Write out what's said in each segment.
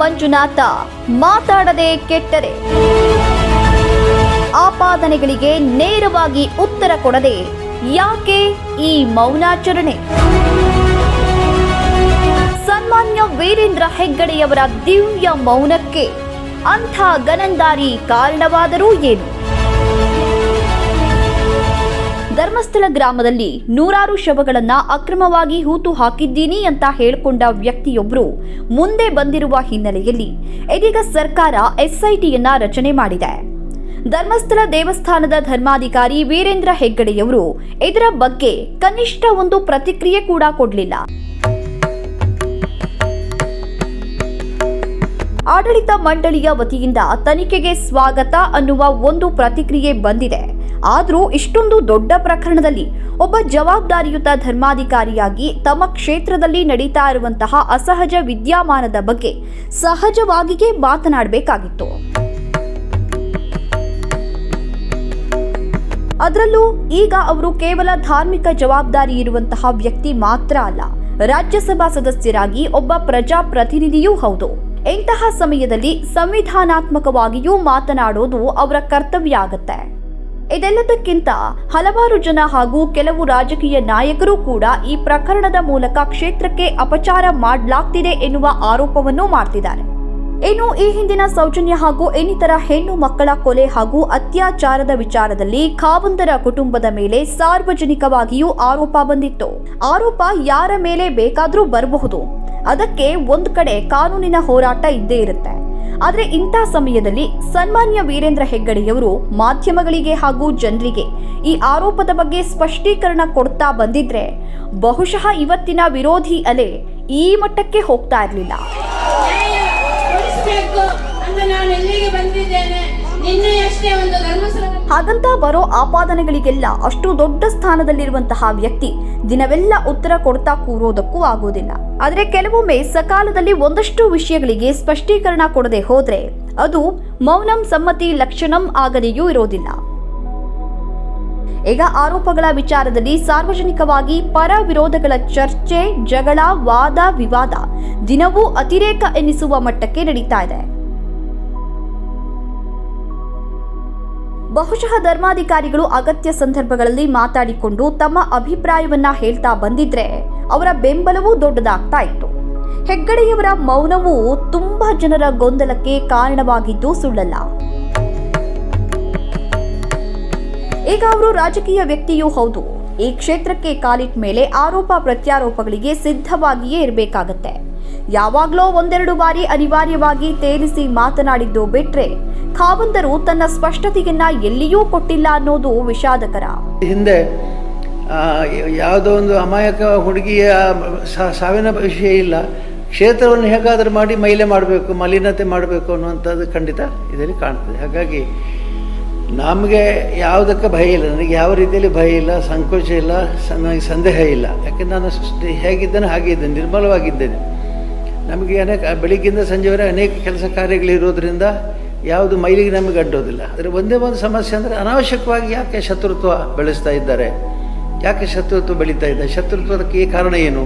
ಮಂಜುನಾಥ ಮಾತಾಡದೆ ಕೆಟ್ಟರೆ. ಆಪಾದನೆಗಳಿಗೆ ನೇರವಾಗಿ ಉತ್ತರ ಕೊಡದೆ ಯಾಕೆ ಈ ಮೌನಾಚರಣೆ? ಸನ್ಮಾನ್ಯ ವೀರೇಂದ್ರ ಹೆಗ್ಗಡೆಯವರ ದಿವ್ಯ ಮೌನಕ್ಕೆ ಅಂಥ ಗನಂದಾರಿ ಕಾರಣವಾದರೂ ಏನು? ಧರ್ಮಸ್ಥಳ ಗ್ರಾಮದಲ್ಲಿ ನೂರಾರು ಶವಗಳನ್ನ ಅಕ್ರಮವಾಗಿ ಹೂತು ಹಾಕಿದ್ದೀನಿ ಅಂತ ಹೇಳಿಕೊಂಡ ವ್ಯಕ್ತಿಯೊಬ್ಬರು ಮುಂದೆ ಬಂದಿರುವ ಹಿನ್ನೆಲೆಯಲ್ಲಿ ಇದೀಗ ಸರ್ಕಾರ ಎಸ್ಐಟಿಯನ್ನ ರಚನೆ ಮಾಡಿದೆ. ಧರ್ಮಸ್ಥಳ ದೇವಸ್ಥಾನದ ಧರ್ಮಾಧಿಕಾರಿ ವೀರೇಂದ್ರ ಹೆಗ್ಗಡೆಯವರು ಇದರ ಬಗ್ಗೆ ಕನಿಷ್ಠ ಒಂದು ಪ್ರತಿಕ್ರಿಯೆ ಕೂಡ ಕೊಡಲಿಲ್ಲ. ಆಡಳಿತ ಮಂಡಳಿಯ ವತಿಯಿಂದ ತನಿಖೆಗೆ ಸ್ವಾಗತ ಅನ್ನುವ ಒಂದು ಪ್ರತಿಕ್ರಿಯೆ ಬಂದಿದೆ. ಆದರೂ ಇಷ್ಟೊಂದು ದೊಡ್ಡ ಪ್ರಕರಣದಲ್ಲಿ ಒಬ್ಬ ಜವಾಬ್ದಾರಿಯುತ ಧರ್ಮಾಧಿಕಾರಿಯಾಗಿ ತಮ್ಮ ಕ್ಷೇತ್ರದಲ್ಲಿ ನಡೀತಾ ಇರುವಂತಹ ಅಸಹಜ ವಿದ್ಯಮಾನದ ಬಗ್ಗೆ ಸಹಜವಾಗಿಯೇ ಮಾತನಾಡಬೇಕಾಗಿತ್ತು. ಅದರಲ್ಲೂ ಈಗ ಅವರು ಕೇವಲ ಧಾರ್ಮಿಕ ಜವಾಬ್ದಾರಿ ಇರುವಂತಹ ವ್ಯಕ್ತಿ ಮಾತ್ರ ಅಲ್ಲ, ರಾಜ್ಯಸಭಾ ಸದಸ್ಯರಾಗಿ ಒಬ್ಬ ಪ್ರಜಾಪ್ರತಿನಿಧಿಯೂ ಹೌದು. ಇಂತಹ ಸಮಯದಲ್ಲಿ ಸಂವಿಧಾನಾತ್ಮಕವಾಗಿಯೂ ಮಾತನಾಡೋದು ಅವರ ಕರ್ತವ್ಯ ಆಗತ್ತೆ. ಇದೆಲ್ಲದಕ್ಕಿಂತ ಹಲವಾರು ಜನ ಹಾಗೂ ಕೆಲವು ರಾಜಕೀಯ ನಾಯಕರು ಕೂಡ ಈ ಪ್ರಕರಣದ ಮೂಲಕ ಕ್ಷೇತ್ರಕ್ಕೆ ಅಪಚಾರ ಮಾಡಲಾಗ್ತಿದೆ ಎನ್ನುವ ಆರೋಪವನ್ನು ಮಾಡ್ತಿದ್ದಾರೆ. ಇನ್ನು ಈ ಹಿಂದಿನ ಸೌಜನ್ಯ ಹಾಗೂ ಇನ್ನಿತರ ಹೆಣ್ಣು ಮಕ್ಕಳ ಕೊಲೆ ಹಾಗೂ ಅತ್ಯಾಚಾರದ ವಿಚಾರದಲ್ಲಿ ಖಾವಂದರ ಕುಟುಂಬದ ಮೇಲೆ ಸಾರ್ವಜನಿಕವಾಗಿಯೂ ಆರೋಪ ಬಂದಿತ್ತು. ಆರೋಪ ಯಾರ ಮೇಲೆ ಬೇಕಾದರೂ ಬರಬಹುದು. ಅದಕ್ಕೆ ಒಂದು ಕಡೆ ಕಾನೂನಿನ ಹೋರಾಟ ಇದ್ದೇ ಇರುತ್ತೆ. ಆದ್ರೆ ಇಂಥ ಸಮಯದಲ್ಲಿ ಸನ್ಮಾನ್ಯ ವೀರೇಂದ್ರ ಹೆಗ್ಗಡೆಯವರು ಮಾಧ್ಯಮಗಳಿಗೆ ಹಾಗೂ ಜನರಿಗೆ ಈ ಆರೋಪದ ಬಗ್ಗೆ ಸ್ಪಷ್ಟೀಕರಣ ಕೊಡ್ತಾ ಬಂದಿದ್ರೆ ಬಹುಶಃ ಇವತ್ತಿನ ವಿರೋಧಿ ಅಲೆ ಈ ಮಟ್ಟಕ್ಕೆ ಹೋಗ್ತಾ ಇರಲಿಲ್ಲ. ಒಂದು ಧರ್ಮಸ್ಥಳ ಹಾಗಂತ ಬರೋ ಆಪಾದನೆಗಳಿಗೆಲ್ಲ ಅಷ್ಟು ದೊಡ್ಡ ಸ್ಥಾನದಲ್ಲಿರುವಂತಹ ವ್ಯಕ್ತಿ ದಿನವೆಲ್ಲ ಉತ್ತರ ಕೊಡ್ತಾ ಕೂರೋದಕ್ಕೂ ಆಗೋದಿಲ್ಲ. ಆದರೆ ಕೆಲವೊಮ್ಮೆ ಸಕಾಲದಲ್ಲಿ ಒಂದಷ್ಟು ವಿಷಯಗಳಿಗೆ ಸ್ಪಷ್ಟೀಕರಣ ಕೊಡದೆ ಹೋದ್ರೆ ಅದು ಮೌನಂ ಸಮ್ಮತಿ ಲಕ್ಷಣಂ ಆಗದೆಯೂ ಇರೋದಿಲ್ಲ. ಈಗ ಆರೋಪಗಳ ವಿಚಾರದಲ್ಲಿ ಸಾರ್ವಜನಿಕವಾಗಿ ಪರ ವಿರೋಧಗಳ ಚರ್ಚೆ, ಜಗಳ, ವಾದ, ವಿವಾದ ದಿನವೂ ಅತಿರೇಕ ಎನ್ನಿಸುವ ಮಟ್ಟಕ್ಕೆ ನಡೀತಾ ಇದೆ. ಬಹುಶಃ ಧರ್ಮಾಧಿಕಾರಿಗಳು ಅಗತ್ಯ ಸಂದರ್ಭಗಳಲ್ಲಿ ಮಾತಾಡಿಕೊಂಡು ತಮ್ಮ ಅಭಿಪ್ರಾಯವನ್ನ ಹೇಳ್ತಾ ಬಂದಿದ್ರೆ ಅವರ ಬೆಂಬಲವೂ ದೊಡ್ಡದಾಗ್ತಾ ಇತ್ತು. ಹೆಗ್ಗಡೆಯವರ ಮೌನವೂ ತುಂಬಾ ಜನರ ಗೊಂದಲಕ್ಕೆ ಕಾರಣವಾಗಿದ್ದು ಸುಳ್ಳಲ್ಲ. ಈಗ ಅವರು ರಾಜಕೀಯ ವ್ಯಕ್ತಿಯೂ ಹೌದು. ಈ ಕ್ಷೇತ್ರಕ್ಕೆ ಕಾಲಿಟ್ಟ ಮೇಲೆ ಆರೋಪ ಪ್ರತ್ಯಾರೋಪಗಳಿಗೆ ಸಿದ್ಧವಾಗಿಯೇ ಇರಬೇಕಾಗತ್ತೆ. ಯಾವಾಗ್ಲೋ ಒಂದೆರಡು ಬಾರಿ ಅನಿವಾರ್ಯವಾಗಿ ತೇಲಿಸಿ ಮಾತನಾಡಿದ್ದು ಬಿಟ್ರೆ ಖಾವಂದರು ತನ್ನ ಸ್ಪಷ್ಟತೆಯನ್ನ ಎಲ್ಲಿಯೂ ಕೊಟ್ಟಿಲ್ಲ ಅನ್ನೋದು ವಿಷಾದಕರ. ಹಿಂದೆ ಯಾವುದೋ ಒಂದು ಅಮಾಯಕ ಹುಡುಗಿಯ ಸಾವಿನ ವಿಷಯ ಇಲ್ಲ. ಕ್ಷೇತ್ರವನ್ನು ಹೇಗಾದರೂ ಮಾಡಿ ಮೈಲೆ ಮಾಡಬೇಕು, ಮಲಿನತೆ ಮಾಡಬೇಕು ಅನ್ನುವಂಥದ್ದು ಖಂಡಿತ ಇದರಲ್ಲಿ ಕಾಣ್ತದೆ. ಹಾಗಾಗಿ ನಮಗೆ ಯಾವುದಕ್ಕೆ ಭಯ ಇಲ್ಲ. ನನಗೆ ಯಾವ ರೀತಿಯಲ್ಲಿ ಭಯ ಇಲ್ಲ, ಸಂಕೋಚ ಇಲ್ಲ ನನಗೆ ಸಂದೇಹ ಇಲ್ಲ. ಯಾಕೆಂದ್ರೆ ನಾನು ಹೇಗಿದ್ದೇನೆ ಹಾಗೆ ಇದ್ದೇನೆ, ನಿರ್ಮಲವಾಗಿದ್ದೇನೆ. ನಮಗೆ ಅನೇಕ ಬೆಳಿಗ್ಗಿಂದ ಸಂಜೆವರೆ ಅನೇಕ ಕೆಲಸ ಕಾರ್ಯಗಳಿರೋದ್ರಿಂದ ಯಾವುದು ಮೈಲಿಗೆ ನಮಗೆ ಅಡ್ಡೋದಿಲ್ಲ. ಆದರೆ ಒಂದೇ ಒಂದು ಸಮಸ್ಯೆ ಅಂದರೆ ಅನಾವಶ್ಯಕವಾಗಿ ಯಾಕೆ ಶತ್ರುತ್ವ ಬೆಳೆಸ್ತಾ ಇದ್ದಾರೆ? ಯಾಕೆ ಶತ್ರುತ್ವ ಬೆಳೀತಾ ಇದೆ? ಶತ್ರುತ್ವಕ್ಕೆ ಕಾರಣ ಏನು?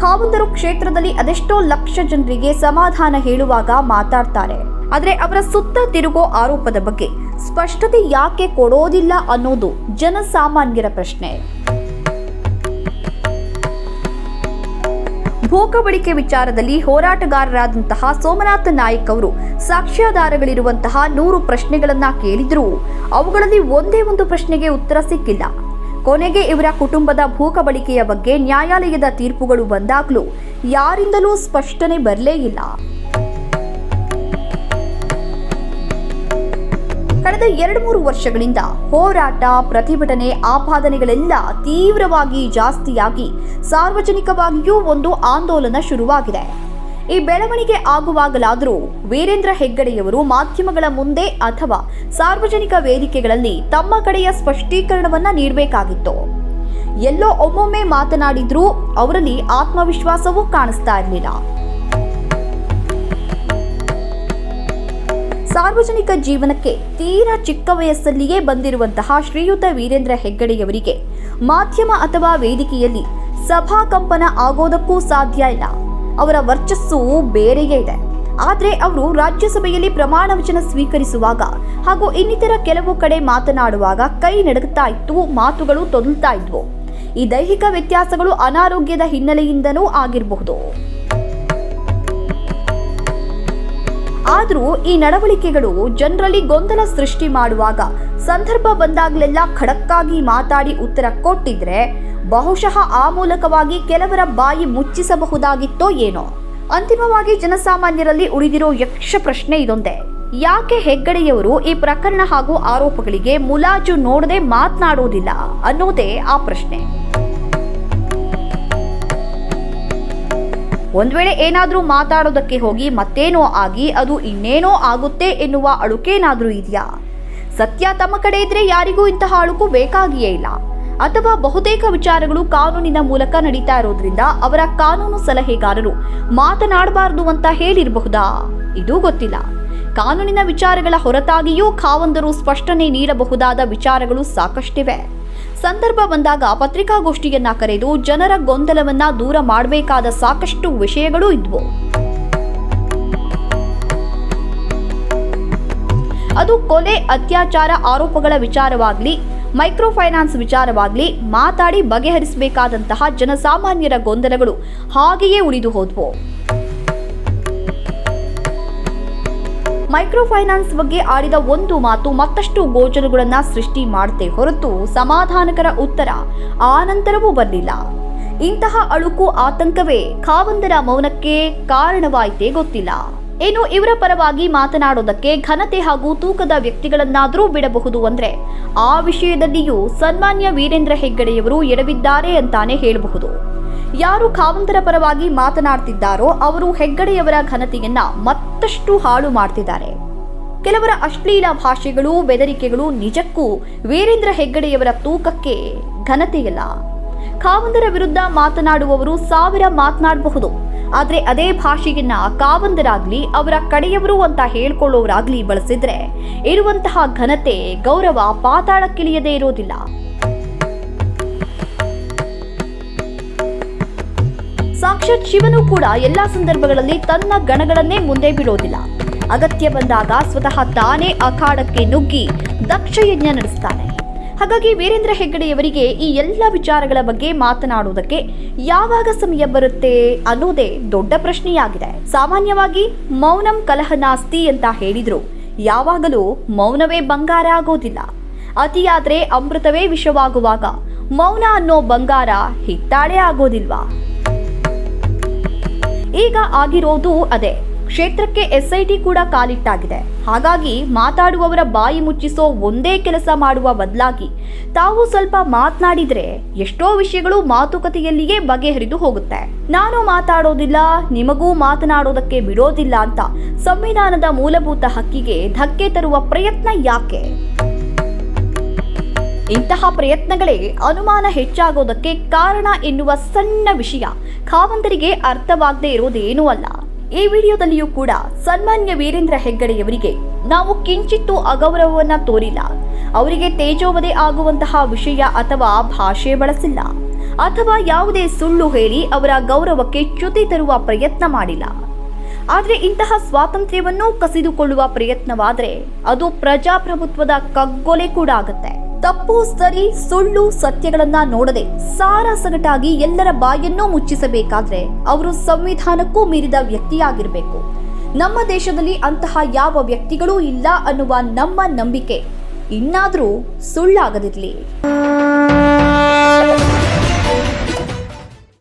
ಖಾವಂದರು ಕ್ಷೇತ್ರದಲ್ಲಿ ಅದೆಷ್ಟೋ ಲಕ್ಷ ಜನರಿಗೆ ಸಮಾಧಾನ ಹೇಳುವಾಗ ಮಾತಾಡ್ತಾರೆ. ಆದರೆ ಅವರ ಸುತ್ತ ತಿರುಗೋ ಆರೋಪದ ಬಗ್ಗೆ ಸ್ಪಷ್ಟತೆ ಯಾಕೆ ಕೊಡೋದಿಲ್ಲ ಅನ್ನೋದು ಜನಸಾಮಾನ್ಯರ ಪ್ರಶ್ನೆ. ಭೂಕಬಳಿಕೆ ವಿಚಾರದಲ್ಲಿ ಹೋರಾಟಗಾರರಾದಂತಹ ಸೋಮನಾಥ ನಾಯಕ್ ಅವರು ಸಾಕ್ಷ್ಯಾಧಾರಗಳಿರುವಂತಹ ನೂರು ಪ್ರಶ್ನೆಗಳನ್ನ ಕೇಳಿದ್ರು. ಅವುಗಳಲ್ಲಿ ಒಂದೇ ಒಂದು ಪ್ರಶ್ನೆಗೆ ಉತ್ತರ ಸಿಕ್ಕಿಲ್ಲ. ಕೊನೆಗೆ ಇವರ ಕುಟುಂಬದ ಭೂಕಬಳಿಕೆಯ ಬಗ್ಗೆ ನ್ಯಾಯಾಲಯದ ತೀರ್ಪುಗಳು ಬಂದಾಗಲೂ ಯಾರಿಂದಲೂ ಸ್ಪಷ್ಟನೆ ಬರಲೇ ಇಲ್ಲ. ಕಳೆದ ಎರಡು ಮೂರು ವರ್ಷಗಳಿಂದ ಹೋರಾಟ, ಪ್ರತಿಭಟನೆ, ಆಪಾದನೆಗಳೆಲ್ಲ ತೀವ್ರವಾಗಿ ಜಾಸ್ತಿಯಾಗಿ ಸಾರ್ವಜನಿಕವಾಗಿಯೂ ಒಂದು ಆಂದೋಲನ ಶುರುವಾಗಿದೆ. ಈ ಬೆಳವಣಿಗೆ ಆಗುವಾಗಲಾದರೂ ವೀರೇಂದ್ರ ಹೆಗ್ಗಡೆಯವರು ಮಾಧ್ಯಮಗಳ ಮುಂದೆ ಅಥವಾ ಸಾರ್ವಜನಿಕ ವೇದಿಕೆಗಳಲ್ಲಿ ತಮ್ಮ ಕಡೆಯ ಸ್ಪಷ್ಟೀಕರಣವನ್ನ ನೀಡಬೇಕಾಗಿತ್ತು. ಎಲ್ಲೋ ಒಮ್ಮೊಮ್ಮೆ ಮಾತನಾಡಿದ್ರೂ ಅವರಲ್ಲಿ ಆತ್ಮವಿಶ್ವಾಸವೂ ಕಾಣಿಸ್ತಾ ಇರಲಿಲ್ಲ. ಸಾರ್ವಜನಿಕ ಜೀವನಕ್ಕೆ ತೀರಾ ಚಿಕ್ಕ ವಯಸ್ಸಲ್ಲಿಯೇ ಬಂದಿರುವಂತಹ ಶ್ರೀಯುತ ವೀರೇಂದ್ರ ಹೆಗ್ಗಡೆಯವರಿಗೆ ಮಾಧ್ಯಮ ಅಥವಾ ವೇದಿಕೆಯಲ್ಲಿ ಸಭಾಕಂಪನ ಆಗೋದಕ್ಕೂ ಸಾಧ್ಯ ಇಲ್ಲ. ಅವರ ವರ್ಚಸ್ಸು ಬೇರೆಯೇ ಇದೆ. ಆದರೆ ಅವರು ರಾಜ್ಯಸಭೆಯಲ್ಲಿ ಪ್ರಮಾಣ ವಚನ ಸ್ವೀಕರಿಸುವಾಗ ಹಾಗೂ ಇನ್ನಿತರ ಕೆಲವು ಕಡೆ ಮಾತನಾಡುವಾಗ ಕೈ ನಡುಗುತ್ತಾ ಇತ್ತು, ಮಾತುಗಳು ತೊದಲ್ತಾ ಇದ್ವು. ಈ ದೈಹಿಕ ವ್ಯತ್ಯಾಸಗಳು ಅನಾರೋಗ್ಯದ ಹಿನ್ನೆಲೆಯಿಂದಲೂ ಆಗಿರಬಹುದು. ಆದರೂ ಈ ನಡವಳಿಕೆಗಳು ಜನರಲ್ಲಿ ಗೊಂದಲ ಸೃಷ್ಟಿ ಮಾಡುವಾಗ ಸಂದರ್ಭ ಬಂದಾಗಲೆಲ್ಲ ಖಡಕ್ಕಾಗಿ ಮಾತಾಡಿ ಉತ್ತರ ಕೊಟ್ಟಿದ್ರೆ ಬಹುಶಃ ಆ ಮೂಲಕವಾಗಿ ಕೆಲವರ ಬಾಯಿ ಮುಚ್ಚಿಸಬಹುದಾಗಿತ್ತೋ ಏನೋ. ಅಂತಿಮವಾಗಿ ಜನಸಾಮಾನ್ಯರಲ್ಲಿ ಉಳಿದಿರೋ ಯಕ್ಷ ಪ್ರಶ್ನೆ ಇದೊಂದೇ. ಯಾಕೆ ಹೆಗ್ಗಡೆಯವರು ಈ ಪ್ರಕರಣ ಹಾಗೂ ಆರೋಪಗಳಿಗೆ ಮುಲಾಜು ನೋಡದೆ ಮಾತನಾಡೋದಿಲ್ಲ ಅನ್ನೋದೇ ಆ ಪ್ರಶ್ನೆ. ಒಂದ್ ವೇಳೆ ಏನಾದರೂ ಮಾತಾಡೋದಕ್ಕೆ ಹೋಗಿ ಮತ್ತೇನೋ ಆಗಿ ಅದು ಇನ್ನೇನೋ ಆಗುತ್ತೆ ಎನ್ನುವ ಅಳುಕೇನಾದರೂ ಇದೆಯಾ? ಸತ್ಯ ತಮ್ಮ ಕಡೆ ಇದ್ರೆ ಯಾರಿಗೂ ಇಂತಹ ಅಳುಕು ಬೇಕಾಗಿಯೇ ಇಲ್ಲ. ಅಥವಾ ಬಹುತೇಕ ವಿಚಾರಗಳು ಕಾನೂನಿನ ಮೂಲಕ ನಡೀತಾ ಇರೋದ್ರಿಂದ ಅವರ ಕಾನೂನು ಸಲಹೆಗಾರರು ಮಾತನಾಡಬಾರದು ಅಂತ ಹೇಳಿರಬಹುದಾ? ಇದು ಗೊತ್ತಿಲ್ಲ. ಕಾನೂನಿನ ವಿಚಾರಗಳ ಹೊರತಾಗಿಯೂ ಖಾವಂದರು ಸ್ಪಷ್ಟನೆ ನೀಡಬಹುದಾದ ವಿಚಾರಗಳು ಸಾಕಷ್ಟಿವೆ. ಸಂದರ್ಭ ಬಂದಾಗ ಪತ್ರಿಕಾಗೋಷ್ಠಿಯನ್ನ ಕರೆದು ಜನರ ಗೊಂದಲವನ್ನ ದೂರ ಮಾಡಬೇಕಾದ ಸಾಕಷ್ಟು ವಿಷಯಗಳು ಇದ್ವು. ಅದು ಕೊಲೆ, ಅತ್ಯಾಚಾರ ಆರೋಪಗಳ ವಿಚಾರವಾಗಲಿ ಮೈಕ್ರೋ ಫೈನಾನ್ಸ್ ವಿಚಾರವಾಗ್ಲಿ, ಮಾತಾಡಿ ಬಗೆಹರಿಸಬೇಕಾದಂತಹ ಜನಸಾಮಾನ್ಯರ ಗೊಂದಲಗಳು ಹಾಗೆಯೇ ಉಳಿದು ಹೋದ್ವು. ಮೈಕ್ರೋ ಫೈನಾನ್ಸ್ ಬಗ್ಗೆ ಆಡಿದ ಒಂದು ಮಾತು ಮತ್ತಷ್ಟು ಗೋಚರಗಳನ್ನು ಸೃಷ್ಟಿ ಮಾಡದೆ ಹೊರತು ಸಮಾಧಾನಕರ ಉತ್ತರ ಆ ನಂತರವೂ ಬರಲಿಲ್ಲ. ಇಂತಹ ಅಳುಕು ಆತಂಕವೇ ಖಾವಂದರ ಮೌನಕ್ಕೆ ಕಾರಣವಾಯಿತೇ ಗೊತ್ತಿಲ್ಲ. ಇನ್ನು ಇವರ ಪರವಾಗಿ ಮಾತನಾಡೋದಕ್ಕೆ ಘನತೆ ಹಾಗೂ ತೂಕದ ವ್ಯಕ್ತಿಗಳನ್ನಾದರೂ ಬಿಡಬಹುದು ಅಂದ್ರೆ ಆ ವಿಷಯದಲ್ಲಿಯೂ ಸನ್ಮಾನ್ಯ ವೀರೇಂದ್ರ ಹೆಗ್ಗಡೆಯವರು ಎಡವಿದ್ದಾರೆ ಅಂತಾನೆ ಹೇಳಬಹುದು. ಯಾರು ಕಾವಂತರ ಪರವಾಗಿ ಮಾತನಾಡ್ತಿದ್ದಾರೋ ಅವರು ಹೆಗ್ಗಡೆಯವರ ಘನತೆಯನ್ನ ಮತ್ತಷ್ಟು ಹಾಳು ಮಾಡ್ತಿದ್ದಾರೆ. ಕೆಲವರ ಅಶ್ಲೀಲ ಭಾಷೆಗಳು, ಬೆದರಿಕೆಗಳು ನಿಜಕ್ಕೂ ವೀರೇಂದ್ರ ಹೆಗ್ಗಡೆಯವರ ತೂಕಕ್ಕೆ ಘನತೆಯಲ್ಲ. ಕಾವಂದರ ವಿರುದ್ಧ ಮಾತನಾಡುವವರು ಸಾವಿರ ಮಾತನಾಡಬಹುದು. ಆದರೆ ಅದೇ ಭಾಷೆಯನ್ನ ಕಾವಂದರಾಗ್ಲಿ, ಅವರ ಕಡೆಯವರು ಅಂತ ಹೇಳ್ಕೊಳ್ಳೋರಾಗ್ಲಿ ಬಳಸಿದ್ರೆ ಇರುವಂತಹ ಘನತೆ ಗೌರವ ಪಾತಾಳಕ್ಕಿಳಿಯದೇ ಇರೋದಿಲ್ಲ. ಸಾಕ್ಷಾತ್ ಶಿವನು ಕೂಡ ಎಲ್ಲಾ ಸಂದರ್ಭಗಳಲ್ಲಿ ತನ್ನ ಗಣಗಳನ್ನೇ ಮುಂದೆ ಬಿಡೋದಿಲ್ಲ. ಅಗತ್ಯ ಬಂದಾಗ ಸ್ವತಃ ತಾನೇ ಅಖಾಡಕ್ಕೆ ನುಗ್ಗಿ ದಕ್ಷ ಯಜ್ಞ ನಡೆಸ್ತಾನೆ. ಹಾಗಾಗಿ ವೀರೇಂದ್ರ ಹೆಗ್ಗಡೆಯವರಿಗೆ ಈ ಎಲ್ಲ ವಿಚಾರಗಳ ಬಗ್ಗೆ ಮಾತನಾಡುವುದಕ್ಕೆ ಯಾವಾಗ ಸಮಯ ಬರುತ್ತೆ ಅನ್ನೋದೇ ದೊಡ್ಡ ಪ್ರಶ್ನೆಯಾಗಿದೆ. ಸಾಮಾನ್ಯವಾಗಿ ಮೌನಂ ಕಲಹ ನಾಸ್ತಿ ಅಂತ ಹೇಳಿದ್ರು. ಯಾವಾಗಲೂ ಮೌನವೇ ಬಂಗಾರ ಆಗೋದಿಲ್ಲ. ಅತಿಯಾದ್ರೆ ಅಮೃತವೇ ವಿಷವಾಗುವಾಗ ಮೌನ ಅನ್ನೋ ಬಂಗಾರ ಹಿತ್ತಾಳೆ ಆಗೋದಿಲ್ವಾ? ಈಗ ಆಗಿರೋದು ಅದೇ. ಕ್ಷೇತ್ರಕ್ಕೆ ಎಸ್ಐಟಿ ಕೂಡ ಕಾಲಿಟ್ಟಾಗಿದೆ. ಹಾಗಾಗಿ ಮಾತಾಡುವವರ ಬಾಯಿ ಮುಚ್ಚಿಸೋ ಒಂದೇ ಕೆಲಸ ಮಾಡುವ ಬದಲಾಗಿ ತಾವು ಸ್ವಲ್ಪ ಮಾತನಾಡಿದರೆ ಎಷ್ಟೋ ವಿಷಯಗಳು ಮಾತುಕತೆಯಲ್ಲಿಯೇ ಬಗೆಹರಿದು ಹೋಗುತ್ತೆ. ನಾನು ಮಾತಾಡೋದಿಲ್ಲ, ನಿಮಗೂ ಮಾತನಾಡೋದಕ್ಕೆ ಬಿಡೋದಿಲ್ಲ ಅಂತ ಸಂವಿಧಾನದ ಮೂಲಭೂತ ಹಕ್ಕಿಗೆ ಧಕ್ಕೆ ತರುವ ಪ್ರಯತ್ನ ಯಾಕೆ? ಇಂತಹ ಪ್ರಯತ್ನಗಳೇ ಅನುಮಾನ ಹೆಚ್ಚಾಗೋದಕ್ಕೆ ಕಾರಣ ಎನ್ನುವ ಸಣ್ಣ ವಿಷಯ. ಖಾವಂದರಿಗೆ ಅರ್ಥವಾಗದೇ ಇರೋದೇನೂ ಅಲ್ಲ. ಈ ವಿಡಿಯೋದಲ್ಲಿಯೂ ಕೂಡ ಸನ್ಮಾನ್ಯ ವೀರೇಂದ್ರ ಹೆಗ್ಗಡೆಯವರಿಗೆ ನಾವು ಕಿಂಚಿತ್ತು ಅಗೌರವವನ್ನ ತೋರಿಲ್ಲ. ಅವರಿಗೆ ತೇಜೋವಧೆ ಆಗುವಂತಹ ವಿಷಯ ಅಥವಾ ಭಾಷೆ ಬಳಸಿಲ್ಲ. ಅಥವಾ ಯಾವುದೇ ಸುಳ್ಳು ಹೇಳಿ ಅವರ ಗೌರವಕ್ಕೆ ಚ್ಯುತಿ ತರುವ ಪ್ರಯತ್ನ ಮಾಡಿಲ್ಲ. ಆದರೆ ಇಂತಹ ಸ್ವಾತಂತ್ರ್ಯವನ್ನು ಕಸಿದುಕೊಳ್ಳುವ ಪ್ರಯತ್ನವಾದರೆ ಅದು ಪ್ರಜಾಪ್ರಭುತ್ವದ ಕಗ್ಗೊಲೆ ಕೂಡ ಆಗುತ್ತೆ. ತಪ್ಪು, ಸರಿ, ಸುಳ್ಳು ಸತ್ಯಗಳನ್ನ ನೋಡದೆ ಸಾರಾಸಗಟಾಗಿ ಎಲ್ಲರ ಬಾಯನ್ನೂ ಮುಚ್ಚಿಸಬೇಕಾದ್ರೆ ಅವರು ಸಂವಿಧಾನಕ್ಕೂ ಮೀರಿದ ವ್ಯಕ್ತಿಯಾಗಿರಬೇಕು. ನಮ್ಮ ದೇಶದಲ್ಲಿ ಅಂತಹ ಯಾವ ವ್ಯಕ್ತಿಗಳೂ ಇಲ್ಲ ಅನ್ನುವ ನಮ್ಮ ನಂಬಿಕೆ. ಇನ್ನಾದರೂ ಸುಳ್ಳಾಗದಿರಲಿ.